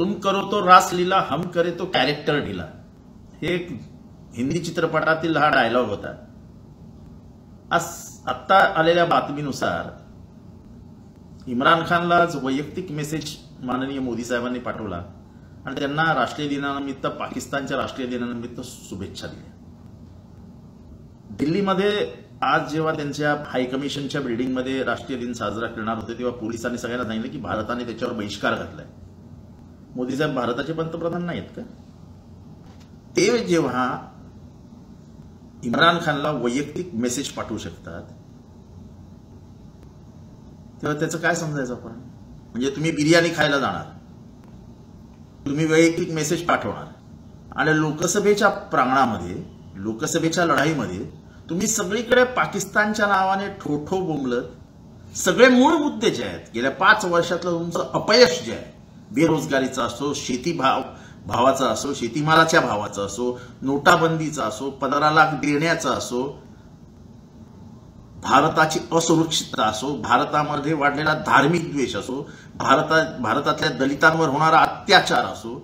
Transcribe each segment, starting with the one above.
तुम करो तो रास लीला हम करे तो कॅरेक्टर ढिला। हे एक हिंदी चित्रपटातील हा डायलॉग होता. आज आत्ता आलेल्या बातमीनुसार इम्रान खानला वैयक्तिक मेसेज माननीय मोदी साहेबांनी पाठवला आणि त्यांना राष्ट्रीय दिनानिमित्त पाकिस्तानच्या राष्ट्रीय दिनानिमित्त शुभेच्छा दिल्या. दिल्लीमध्ये आज जेव्हा त्यांच्या हायकमिशनच्या बिल्डिंगमध्ये राष्ट्रीय दिन साजरा करणार होते तेव्हा पोलिसांनी सगळ्यांना सांगितलं की भारताने त्याच्यावर बहिष्कार घातलाय. मोदी साहेब भारताचे पंतप्रधान नाहीत का? ते जेव्हा इम्रान खानला वैयक्तिक मेसेज पाठवू शकतात तेव्हा त्याचं काय समजायचं आपण? म्हणजे तुम्ही बिर्याणी खायला जाणार. तुम्ही वैयक्तिक मेसेज पाठवणार. आणि लोकसभेच्या प्रांगणामध्ये लोकसभेच्या लढाईमध्ये तुम्ही सगळीकडे पाकिस्तानच्या नावाने ठोठो बोंबलत सगळे मूळ मुद्दे जे आहेत गेल्या पाच वर्षातलं तुमचं अपयश जे आहे बेरोजगारीचा असो शेती भाव भावाचा असो शेतीमालाच्या भावाचा असो नोटाबंदीचा असो पंधरा लाख देण्याचा असो भारताची असुरक्षितता असो भारतामध्ये वाढलेला धार्मिक द्वेष असो भारता भारतातल्या दलितांवर होणारा अत्याचार असो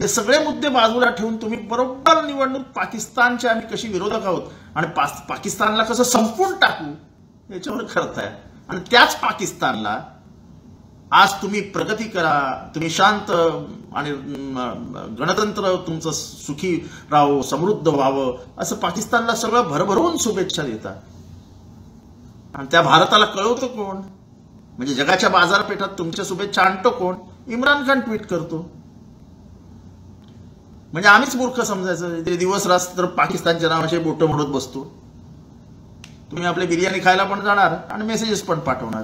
हे सगळे मुद्दे बाजूला ठेवून तुम्ही बरोबर निवडणूक पाकिस्तानचे आम्ही कशी विरोधक आहोत आणि पाकिस्तानला कसं संपून टाकू याच्यावर करताय. आणि त्याच पाकिस्तानला आज तुम्ही प्रगती करा तुम्ही शांत आणि गणतंत्र तुमचं सुखी राहो समृद्ध व्हावं असं पाकिस्तानला सगळं भरभरून शुभेच्छा देतात. आणि त्या भारताला कळवतो कोण? म्हणजे जगाच्या बाजारपेठात तुमच्या शुभेच्छा आणतो कोण? इम्रान खान ट्विट करतो. म्हणजे आम्हीच मूर्ख समजायचं ते दिवस रात्र पाकिस्तानच्या नावाचे बोटं म्हणत बसतो. तुम्ही आपली बिर्याणी खायला पण जाणार आणि मेसेजेस पण पाठवणार.